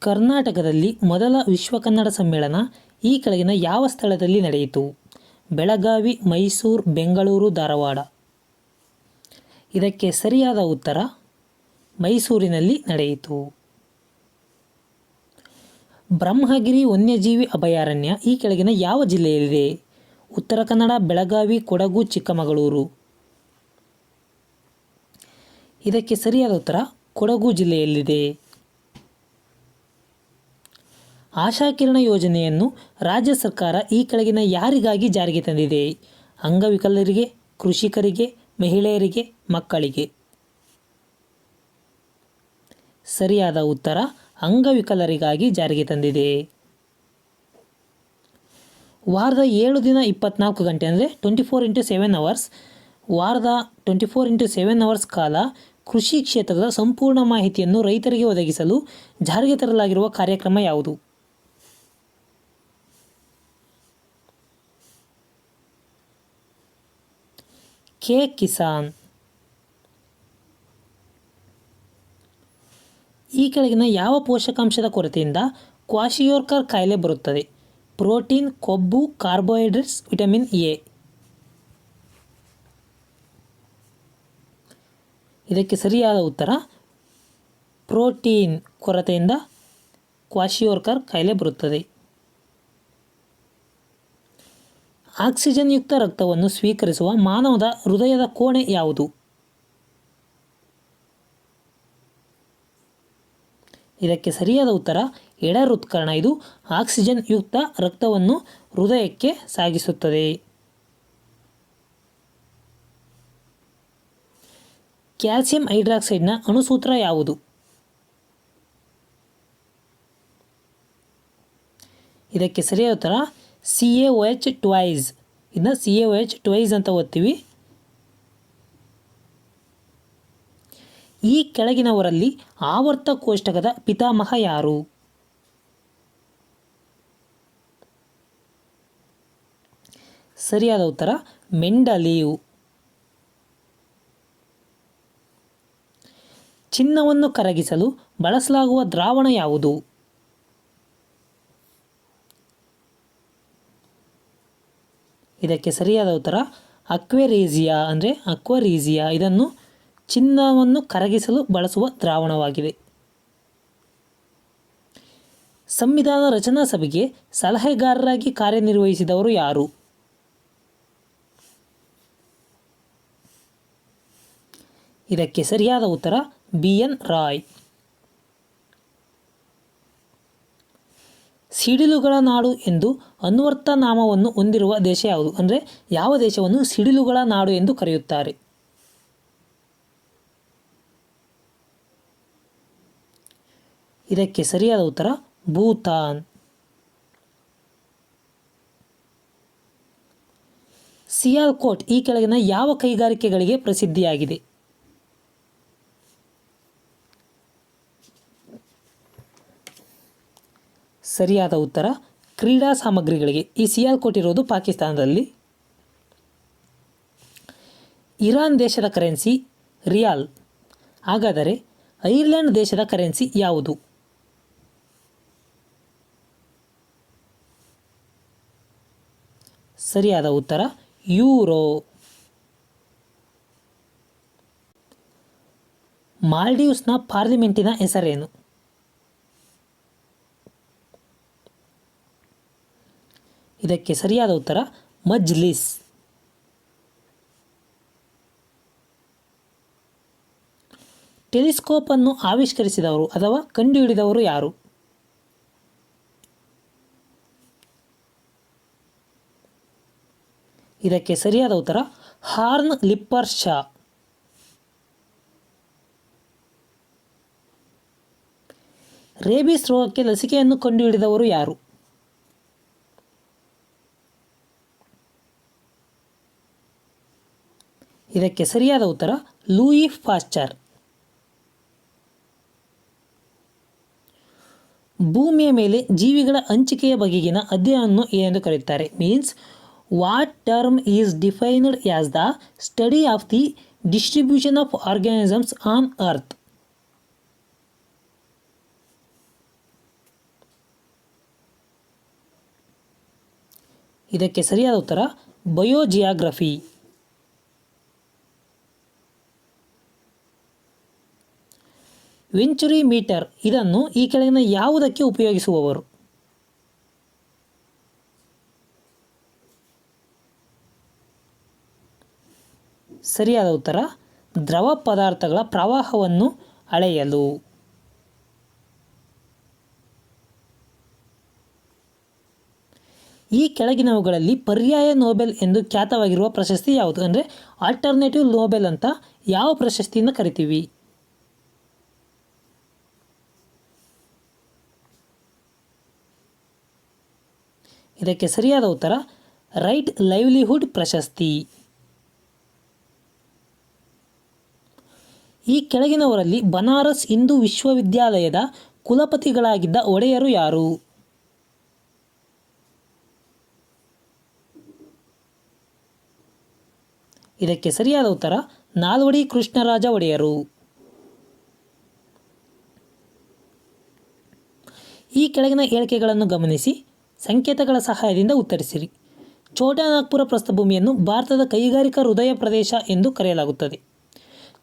ಕರ್ನಾಟಕದಲ್ಲಿ ಮೊದಲ ವಿಶ್ವ ಕನ್ನಡ ಸಮ್ಮೇಳನ ಈ ಕೆಳಗಿನ ಯಾವ ಸ್ಥಳದಲ್ಲಿ ನಡೆಯಿತು? ಬೆಳಗಾವಿ, ಮೈಸೂರು, ಬೆಂಗಳೂರು, ಧಾರವಾಡ. ಇದಕ್ಕೆ ಸರಿಯಾದ ಉತ್ತರ ಮೈಸೂರಿನಲ್ಲಿ ನಡೆಯಿತು. ಬ್ರಹ್ಮಗಿರಿ ವನ್ಯಜೀವಿ ಅಭಯಾರಣ್ಯ ಈ ಕೆಳಗಿನ ಯಾವ ಜಿಲ್ಲೆಯಲ್ಲಿದೆ? ಉತ್ತರ ಕನ್ನಡ, ಬೆಳಗಾವಿ, ಕೊಡಗು, ಚಿಕ್ಕಮಗಳೂರು. ಇದಕ್ಕೆ ಸರಿಯಾದ ಉತ್ತರ ಕೊಡಗು ಜಿಲ್ಲೆಯಲ್ಲಿದೆ. ಆಶಾಕಿರಣ ಯೋಜನೆಯನ್ನು ರಾಜ್ಯ ಸರ್ಕಾರ ಈ ಕೆಳಗಿನ ಯಾರಿಗಾಗಿ ಜಾರಿಗೆ ತಂದಿದೆ? ಅಂಗವಿಕಲರಿಗೆ, ಕೃಷಿಕರಿಗೆ, ಮಹಿಳೆಯರಿಗೆ, ಮಕ್ಕಳಿಗೆ? ಸರಿಯಾದ ಉತ್ತರ ಅಂಗವಿಕಲರಿಗಾಗಿ ಜಾರಿಗೆ ತಂದಿದೆ. ವಾರದ ಏಳು ದಿನ ಇಪ್ಪತ್ನಾಲ್ಕು ಗಂಟೆ ಅಂದರೆ twenty four into seven hours ವಾರದ twenty four into seven hours ಕಾಲ ಕೃಷಿ ಕ್ಷೇತ್ರದ ಸಂಪೂರ್ಣ ಮಾಹಿತಿಯನ್ನು ರೈತರಿಗೆ ಒದಗಿಸಲು ಜಾರಿಗೆ ತರಲಾಗಿರುವ ಕಾರ್ಯಕ್ರಮ ಯಾವುದು? ಕೆ ಕಿಸಾನ್ ಈ ಕೆಳಗಿನ ಯಾವ ಪೋಷಕಾಂಶದ ಕೊರತೆಯಿಂದ ಕ್ವಾಶಿಯೋರ್ಕರ್ ಕಾಯಿಲೆ ಬರುತ್ತದೆ? ಪ್ರೋಟೀನ್, ಕೊಬ್ಬು, ಕಾರ್ಬೋಹೈಡ್ರೇಟ್ಸ್, ವಿಟಮಿನ್ ಎ. ಇದಕ್ಕೆ ಸರಿಯಾದ ಉತ್ತರ, ಪ್ರೋಟೀನ್ ಕೊರತೆಯಿಂದ ಕ್ವಾಶಿಯೋರ್ಕರ್ ಕಾಯಿಲೆ ಬರುತ್ತದೆ. ಆಕ್ಸಿಜನ್ ಯುಕ್ತ ರಕ್ತವನ್ನು ಸ್ವೀಕರಿಸುವ ಮಾನವದ ಹೃದಯದ ಕೋಣೆ ಯಾವುದು? ಇದಕ್ಕೆ ಸರಿಯಾದ ಉತ್ತರ ಎಡ ಹೃತ್ಕರಣ ಇದು ಆಕ್ಸಿಜನ್ ಯುಕ್ತ ರಕ್ತವನ್ನು ಹೃದಯಕ್ಕೆ ಸಾಗಿಸುತ್ತದೆ. ಕ್ಯಾಲ್ಸಿಯಂ ಹೈಡ್ರಾಕ್ಸೈಡ್ನ ಅಣುಸೂತ್ರ ಯಾವುದು? ಇದಕ್ಕೆ ಸರಿಯಾದ ಉತ್ತರ C A O H twice ಇದನ್ನ C A O H twice ಅಂತ ಓದ್ತೀವಿ. ಈ ಕೆಳಗಿನವರಲ್ಲಿ ಆವರ್ತ ಕೋಷ್ಟಕದ ಪಿತಾಮಹ ಯಾರು? ಸರಿಯಾದ ಉತ್ತರ, ಮೆಂಡಲಿಯು. ಚಿನ್ನವನ್ನು ಕರಗಿಸಲು ಬಳಸಲಾಗುವ ದ್ರಾವಣ ಯಾವುದು? ಇದಕ್ಕೆ ಸರಿಯಾದ ಉತ್ತರ ಅಕ್ವೆರೇಸಿಯಾ ಅಂದರೆ ಅಕ್ವರೀಸಿಯಾ. ಇದನ್ನು ಚಿನ್ನವನ್ನು ಕರಗಿಸಲು ಬಳಸುವ ದ್ರಾವಣವಾಗಿದೆ. ಸಂವಿಧಾನ ರಚನಾ ಸಭೆಗೆ ಸಲಹೆಗಾರರಾಗಿ ಕಾರ್ಯನಿರ್ವಹಿಸಿದವರು ಯಾರು? ಇದಕ್ಕೆ ಸರಿಯಾದ ಉತ್ತರ ಬಿ ಎನ್ ರಾಯ್. ಸಿಡಿಲುಗಳ ನಾಡು ಎಂದು ಅನ್ವರ್ಥ ನಾಮವನ್ನು ಹೊಂದಿರುವ ದೇಶ ಯಾವುದು? ಅಂದರೆ ಯಾವ ದೇಶವನ್ನು ಸಿಡಿಲುಗಳ ನಾಡು ಎಂದು ಕರೆಯುತ್ತಾರೆ? ಇದಕ್ಕೆ ಸರಿಯಾದ ಉತ್ತರ ಭೂತಾನ್. ಸಿಯಾಲ್ಕೋಟ್ ಈ ಕೆಳಗಿನ ಯಾವ ಕೈಗಾರಿಕೆಗಳಿಗೆ ಪ್ರಸಿದ್ಧಿಯಾಗಿದೆ? ಸರಿಯಾದ ಉತ್ತರ, ಕ್ರೀಡಾ ಸಾಮಗ್ರಿಗಳಿಗೆ ಈ ಸಿಯಾಲ್ ಕೊಟ್ಟಿರೋದು ಪಾಕಿಸ್ತಾನದಲ್ಲಿ. ಇರಾನ್ ದೇಶದ ಕರೆನ್ಸಿ, ರಿಯಾಲ್. ಹಾಗಾದರೆ, ಐರ್ಲೆಂಡ್ ದೇಶದ ಕರೆನ್ಸಿ ಯಾವುದು? ಸರಿಯಾದ ಉತ್ತರ, ಯೂರೋ. ಮಾಲ್ಡೀವ್ಸ್ನ ಪಾರ್ಲಿಮೆಂಟಿನ ಹೆಸರೇನು? ಇದಕ್ಕೆ ಸರಿಯಾದ ಉತ್ತರ, ಮಜ್ಲಿಸ್. ಟೆಲಿಸ್ಕೋಪ್ ಅನ್ನು ಆವಿಷ್ಕರಿಸಿದವರು ಅಥವಾ ಕಂಡುಹಿಡಿದವರು ಯಾರು? ಇದಕ್ಕೆ ಸರಿಯಾದ ಉತ್ತರ, ಹಾರ್ನ್ ಲಿಪ್ಪರ್ ಶಾ. ರೇಬಿಸ್ ರೋಗಕ್ಕೆ ಲಸಿಕೆಯನ್ನು ಕಂಡುಹಿಡಿದವರು ಯಾರು? ಇದಕ್ಕೆ ಸರಿಯಾದ ಉತ್ತರ, ಲೂಯಿ ಫಾಸ್ಚರ್. ಭೂಮಿಯ ಮೇಲೆ ಜೀವಿಗಳ ಹಂಚಿಕೆಯ ಬಗೆಗಿನ ಅಧ್ಯಯನವನ್ನು ಏನೆಂದು ಕರೆಯುತ್ತಾರೆ. Means what term is defined as the study of the distribution of organisms on earth ಇದಕ್ಕೆ ಸರಿಯಾದ ಉತ್ತರ ಬಯೋಜಿಯಾಗ್ರಫಿ ವೆಂಚುರಿ ಮೀಟರ್ ಇದನ್ನು ಈ ಕೆಳಗಿನ ಯಾವುದಕ್ಕೆ ಉಪಯೋಗಿಸುವವರು? ಸರಿಯಾದ ಉತ್ತರ, ದ್ರವ ಪದಾರ್ಥಗಳ ಪ್ರವಾಹವನ್ನು ಅಳೆಯಲು. ಈ ಕೆಳಗಿನವುಗಳಲ್ಲಿ ಪರ್ಯಾಯ ನೋಬೆಲ್ ಎಂದು ಖ್ಯಾತವಾಗಿರುವ ಪ್ರಶಸ್ತಿ ಯಾವುದು? ಅಂದರೆ ಆಲ್ಟರ್ನೇಟಿವ್ ನೋಬೆಲ್ ಅಂತ ಯಾವ ಪ್ರಶಸ್ತಿಯನ್ನು ಕರಿತೀವಿ? ಇದಕ್ಕೆ ಸರಿಯಾದ ಉತ್ತರ, ರೈಟ್ ಲೈವ್ಲಿಹುಡ್ ಪ್ರಶಸ್ತಿ. ಈ ಕೆಳಗಿನವರಲ್ಲಿ ಬನಾರಸ್ ಹಿಂದೂ ವಿಶ್ವವಿದ್ಯಾಲಯದ ಕುಲಪತಿಗಳಾಗಿದ್ದ ಒಡೆಯರು ಯಾರು? ಇದಕ್ಕೆ ಸರಿಯಾದ ಉತ್ತರ, ನಾಲ್ವಡಿ ಕೃಷ್ಣರಾಜ ಒಡೆಯರು. ಈ ಕೆಳಗಿನ ಹೇಳಿಕೆಗಳನ್ನು ಗಮನಿಸಿ. ಸಂಕೇತಗಳ ಸಹಾಯದಿಂದ ಉತ್ತರಿಸಿರಿ. ಛೋಟಾ ನಾಗ್ಪುರ ಪ್ರಸ್ಥಭೂಮಿಯನ್ನು ಭಾರತದ ಕೈಗಾರಿಕಾ ಹೃದಯ ಪ್ರದೇಶ ಎಂದು ಕರೆಯಲಾಗುತ್ತದೆ.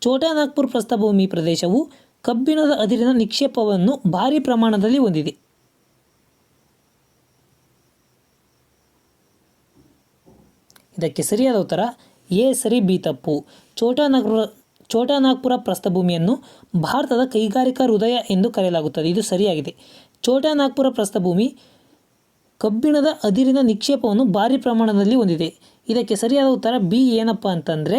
ಛೋಟಾ ನಾಗ್ಪುರ ಪ್ರಸ್ಥಭೂಮಿ ಪ್ರದೇಶವು ಕಬ್ಬಿಣದ ಅದಿರಿನ ನಿಕ್ಷೇಪವನ್ನು ಭಾರಿ ಪ್ರಮಾಣದಲ್ಲಿ ಹೊಂದಿದೆ. ಇದಕ್ಕೆ ಸರಿಯಾದ ಉತ್ತರ, ಎ ಸರಿ ಬಿ ತಪ್ಪು. ಛೋಟಾ ನಾಗ್ಪುರ ಪ್ರಸ್ಥಭೂಮಿಯನ್ನು ಭಾರತದ ಕೈಗಾರಿಕಾ ಹೃದಯ ಎಂದು ಕರೆಯಲಾಗುತ್ತದೆ. ಇದು ಸರಿಯಾಗಿದೆ. ಛೋಟಾ ನಾಗ್ಪುರ ಪ್ರಸ್ಥಭೂಮಿ ಕಬ್ಬಿಣದ ಅದಿರಿನ ನಿಕ್ಷೇಪವನ್ನು ಭಾರಿ ಪ್ರಮಾಣದಲ್ಲಿ ಹೊಂದಿದೆ. ಇದಕ್ಕೆ ಸರಿಯಾದ ಉತ್ತರ ಬಿ ಏನಪ್ಪ ಅಂತಂದರೆ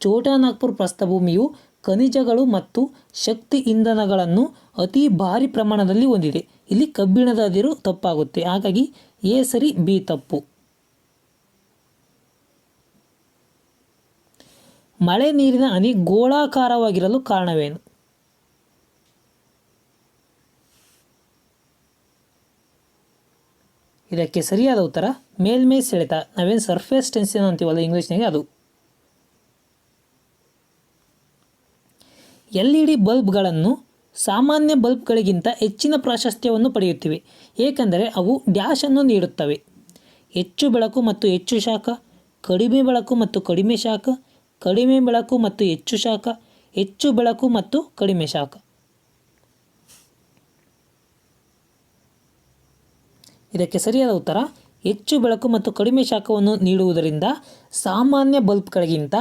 ಛೋಟಾ ನಾಗ್ಪುರ್ ಪ್ರಸ್ಥಭೂಮಿಯು ಖನಿಜಗಳು ಮತ್ತು ಶಕ್ತಿ ಇಂಧನಗಳನ್ನು ಅತಿ ಭಾರಿ ಪ್ರಮಾಣದಲ್ಲಿ ಹೊಂದಿದೆ. ಇಲ್ಲಿ ಕಬ್ಬಿಣದ ಅದಿರು ತಪ್ಪಾಗುತ್ತೆ. ಹಾಗಾಗಿ ಎ ಸರಿ, ಬಿ ತಪ್ಪು. ಮಳೆ ನೀರಿನ ಹನಿ ಗೋಳಾಕಾರವಾಗಿರಲು ಕಾರಣವೇನು? ಇದಕ್ಕೆ ಸರಿಯಾದ ಉತ್ತರ, ಮೇಲ್ಮೈ ಸೆಳೆತ. ನಾವೇನು ಸರ್ಫೇಸ್ ಟೆನ್ಷನ್ ಅಂತೀವಲ್ಲ ಇಂಗ್ಲೀಷ್ನಾಗೆ ಅದು. ಎಲ್ ಇ ಡಿ ಬಲ್ಬ್ಗಳನ್ನು ಸಾಮಾನ್ಯ ಬಲ್ಬ್ಗಳಿಗಿಂತ ಹೆಚ್ಚಿನ ಪ್ರಾಶಸ್ತ್ಯವನ್ನು ಪಡೆಯುತ್ತಿವೆ. ಏಕೆಂದರೆ ಅವು ಡ್ಯಾಶನ್ನು ನೀಡುತ್ತವೆ. ಹೆಚ್ಚು ಬೆಳಕು ಮತ್ತು ಹೆಚ್ಚು ಶಾಖ, ಕಡಿಮೆ ಬೆಳಕು ಮತ್ತು ಕಡಿಮೆ ಶಾಖ, ಕಡಿಮೆ ಬೆಳಕು ಮತ್ತು ಹೆಚ್ಚು ಶಾಖ, ಹೆಚ್ಚು ಬೆಳಕು ಮತ್ತು ಕಡಿಮೆ ಶಾಖ. ಇದಕ್ಕೆ ಸರಿಯಾದ ಉತ್ತರ, ಹೆಚ್ಚು ಬೆಳಕು ಮತ್ತು ಕಡಿಮೆ ಶಾಖವನ್ನು ನೀಡುವುದರಿಂದ ಸಾಮಾನ್ಯ ಬಲ್ಬ್ಗಳಿಗಿಂತ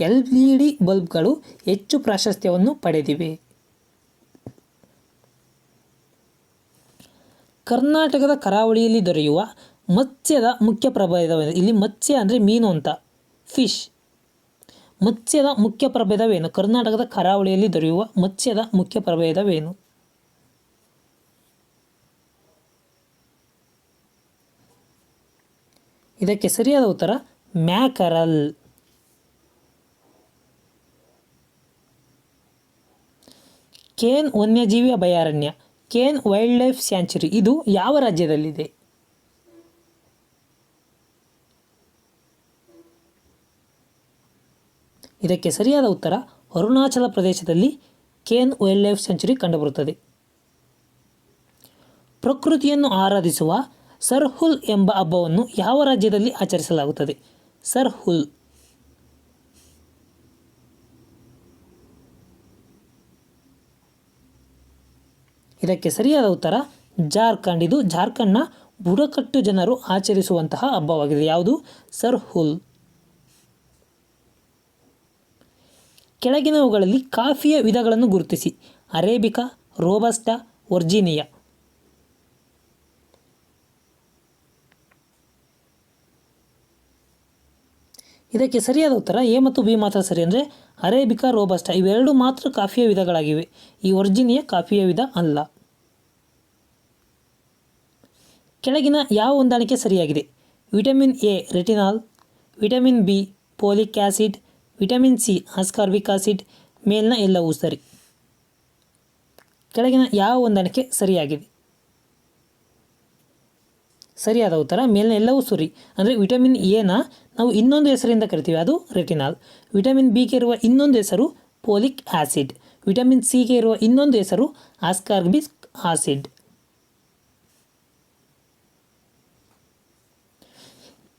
ಎಲ್ ಇ ಡಿ ಬಲ್ಬ್ಗಳು ಹೆಚ್ಚು ಪ್ರಾಶಸ್ತ್ಯವನ್ನು ಪಡೆದಿವೆ. ಕರ್ನಾಟಕದ ಕರಾವಳಿಯಲ್ಲಿ ದೊರೆಯುವ ಮತ್ಸ್ಯದ ಮುಖ್ಯ ಪ್ರಭೇದವೇನು? ಇಲ್ಲಿ ಮತ್ಸ್ಯ ಅಂದರೆ ಮೀನು ಅಂತ. ಫಿಶ್. ಮತ್ಸ್ಯದ ಮುಖ್ಯ ಪ್ರಭೇದವೇನು? ಕರ್ನಾಟಕದ ಕರಾವಳಿಯಲ್ಲಿ ದೊರೆಯುವ ಮತ್ಸ್ಯದ ಮುಖ್ಯ ಪ್ರಭೇದವೇನು? ಇದಕ್ಕೆ ಸರಿಯಾದ ಉತ್ತರ, ಮ್ಯಾಕರಲ್. ಕೇನ್ ವನ್ಯಜೀವಿ ಅಭಯಾರಣ್ಯ, ಕೇನ್ ವೈಲ್ಡ್ ಲೈಫ್ ಸ್ಯಾಂಚುರಿ, ಇದು ಯಾವ ರಾಜ್ಯದಲ್ಲಿದೆ? ಇದಕ್ಕೆ ಸರಿಯಾದ ಉತ್ತರ, ಅರುಣಾಚಲ ಪ್ರದೇಶದಲ್ಲಿ ಕೇನ್ ವೈಲ್ಡ್ ಲೈಫ್ ಸೆಂಚುರಿ ಕಂಡುಬರುತ್ತದೆ. ಪ್ರಕೃತಿಯನ್ನು ಆರಾಧಿಸುವ ಸರ್ಹುಲ್ ಎಂಬ ಹಬ್ಬವನ್ನು ಯಾವ ರಾಜ್ಯದಲ್ಲಿ ಆಚರಿಸಲಾಗುತ್ತದೆ? ಸರ್ಹುಲ್ ಇದಕ್ಕೆ ಸರಿಯಾದ ಉತ್ತರ ಜಾರ್ಖಂಡ್ ಇದು ಜಾರ್ಖಂಡ್ನ ಬುಡಕಟ್ಟು ಜನರು ಆಚರಿಸುವಂತಹ ಹಬ್ಬವಾಗಿದೆ. ಯಾವುದು? ಸರ್ಹುಲ್ ಕೆಳಗಿನವುಗಳಲ್ಲಿ ಕಾಫಿಯ ವಿಧಗಳನ್ನು ಗುರುತಿಸಿ. Arabica, robusta, Virginia. ಇದಕ್ಕೆ ಸರಿಯಾದ ಉತ್ತರ ಎ ಮತ್ತು ಬಿ ಮಾತ್ರ ಸರಿ ಅಂದರೆ ಅರೇಬಿಕಾ, ರೋಬಸ್ಟಾ ಇವೆರಡು ಮಾತ್ರ ಕಾಫಿಯ ವಿಧಗಳಾಗಿವೆ. ಈ ವರ್ಜಿನಿಯಾ ಕಾಫಿಯ ವಿಧ ಅಲ್ಲ. ಕೆಳಗಿನ ಯಾವ ಹೊಂದಾಣಿಕೆ ಸರಿಯಾಗಿದೆ? Vitamin A, retinol. Vitamin B, folic acid vitamin C ascorbic acid. ಮೇಲಿನ ಎಲ್ಲವೂ ಸರಿ. ಕೆಳಗಿನ ಯಾವ ಹೊಂದಾಣಿಕೆ ಸರಿಯಾಗಿದೆ? ಸರಿಯಾದ ಉತ್ತರ ಮೇಲಿನ ಎಲ್ಲವೂ ಸರಿ. ಅಂದರೆ ವಿಟಮಿನ್ ಎನ ನಾವು ಇನ್ನೊಂದು ಹೆಸರಿಂದ ಕರಿತೀವಿ, ಅದು ರೆಟಿನಾಲ್. ವಿಟಮಿನ್ ಬಿಗೆ ಇರುವ ಇನ್ನೊಂದು ಹೆಸರು ಪೋಲಿಕ್ ಆಸಿಡ್. ವಿಟಮಿನ್ ಸಿಗೆ ಇರುವ ಇನ್ನೊಂದು ಹೆಸರು ಆಸ್ಕಾರ್ಬಿಕ್ ಆಸಿಡ್.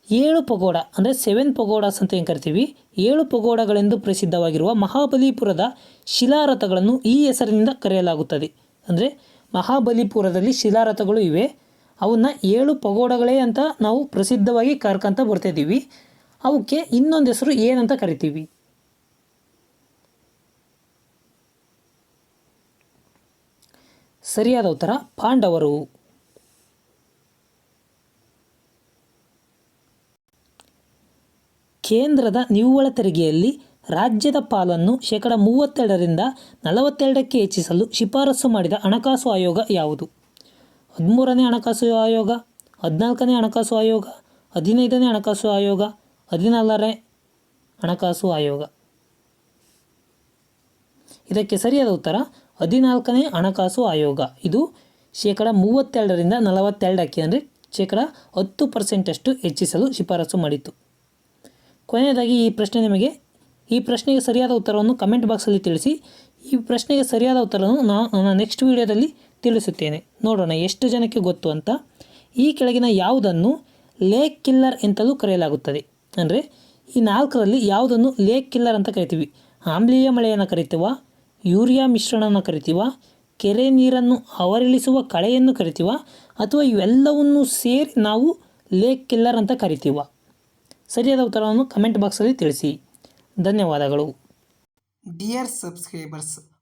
ಏಳು ಪಗೋಡ, ಅಂದರೆ ಸೆವೆನ್ ಪಗೋಡಾಸ್ ಅಂತ ಏನು ಕರಿತೀವಿ? ಏಳು ಪಗೋಡಗಳೆಂದು ಪ್ರಸಿದ್ಧವಾಗಿರುವ ಮಹಾಬಲಿಪುರದ ಶಿಲಾರಥಗಳನ್ನು ಈ ಹೆಸರಿನಿಂದ ಕರೆಯಲಾಗುತ್ತದೆ. ಅಂದರೆ ಮಹಾಬಲಿಪುರದಲ್ಲಿ ಶಿಲಾರಥಗಳು ಇವೆ. ಅವನ್ನ ಏಳು ಪಗೋಡಗಳೇ ಅಂತ ನಾವು ಪ್ರಸಿದ್ಧವಾಗಿ ಕರ್ಕೊಂತ ಬರ್ತಿದ್ದೀವಿ. ಅವಕ್ಕೆ ಇನ್ನೊಂದು ಹೆಸರು ಏನಂತ ಕರಿತೀವಿ. ಸರಿಯಾದ ಉತ್ತರ, ಪಾಂಡವರು. ಕೇಂದ್ರದ ನಿವ್ವಳ ತೆರಿಗೆಯಲ್ಲಿ ರಾಜ್ಯದ ಪಾಲನ್ನು ಶೇಕಡ ಮೂವತ್ತೆರಡರಿಂದ ನಲವತ್ತೆರಡಕ್ಕೆ ಹೆಚ್ಚಿಸಲು ಶಿಫಾರಸು ಮಾಡಿದ ಹಣಕಾಸು ಆಯೋಗ ಯಾವುದು? ಹದಿಮೂರನೇ ಹಣಕಾಸು ಆಯೋಗ, ಹದಿನಾಲ್ಕನೇ ಹಣಕಾಸು ಆಯೋಗ, ಹದಿನೈದನೇ ಹಣಕಾಸು ಆಯೋಗ, ಹದಿನಾಲ್ಕನೇ ಹಣಕಾಸು ಆಯೋಗ. ಇದಕ್ಕೆ ಸರಿಯಾದ ಉತ್ತರ, ಹದಿನಾಲ್ಕನೇ ಹಣಕಾಸು ಆಯೋಗ. ಇದು ಶೇಕಡ ಮೂವತ್ತೆರಡರಿಂದ ನಲವತ್ತೆರಡಕ್ಕೆ ಅಂದರೆ ಶೇಕಡ ಹತ್ತು ಪರ್ಸೆಂಟಷ್ಟು ಹೆಚ್ಚಿಸಲು ಶಿಫಾರಸು ಮಾಡಿತ್ತು. ಕೊನೆಯದಾಗಿ ಈ ಪ್ರಶ್ನೆ ನಿಮಗೆ, ಈ ಪ್ರಶ್ನೆಗೆ ಸರಿಯಾದ ಉತ್ತರವನ್ನು ಕಮೆಂಟ್ ಬಾಕ್ಸಲ್ಲಿ ತಿಳಿಸಿ. ಈ ಪ್ರಶ್ನೆಗೆ ಸರಿಯಾದ ಉತ್ತರವನ್ನು ನಾನು ನೆಕ್ಸ್ಟ್ ವಿಡಿಯೋದಲ್ಲಿ ತಿಳಿಸುತ್ತೇನೆ. ನೋಡೋಣ, ಎಷ್ಟು ಜನಕ್ಕೆ ಗೊತ್ತು ಅಂತ. ಈ ಕೆಳಗಿನ ಯಾವುದನ್ನು ಲೇಕ್ ಕಿಲ್ಲರ್ ಎಂತಲೂ ಕರೆಯಲಾಗುತ್ತದೆ. ಅಂದರೆ, ಈ ನಾಲ್ಕರಲ್ಲಿ ಯಾವುದನ್ನು ಲೇಕ್ ಕಿಲ್ಲರ್ ಅಂತ ಕರಿತೀವಿ. ಆಮ್ಲೀಯ ಮಳೆಯನ್ನು ಕರಿತೀವ, ಯೂರಿಯಾ ಮಿಶ್ರಣನ ಕರಿತೀವ, ಕೆರೆ ನೀರನ್ನು ಅವರಿಳಿಸುವ ಕಳೆಯನ್ನು ಕರಿತೀವ, ಅಥವಾ ಇವೆಲ್ಲವನ್ನು ಸೇರಿ ನಾವು ಲೇಕ್ ಕಿಲ್ಲರ್ ಅಂತ ಕರಿತೀವ. ಸರಿಯಾದ ಉತ್ತರವನ್ನು ಕಮೆಂಟ್ ಬಾಕ್ಸಲ್ಲಿ ತಿಳಿಸಿ. ಧನ್ಯವಾದಗಳು. Dear subscribers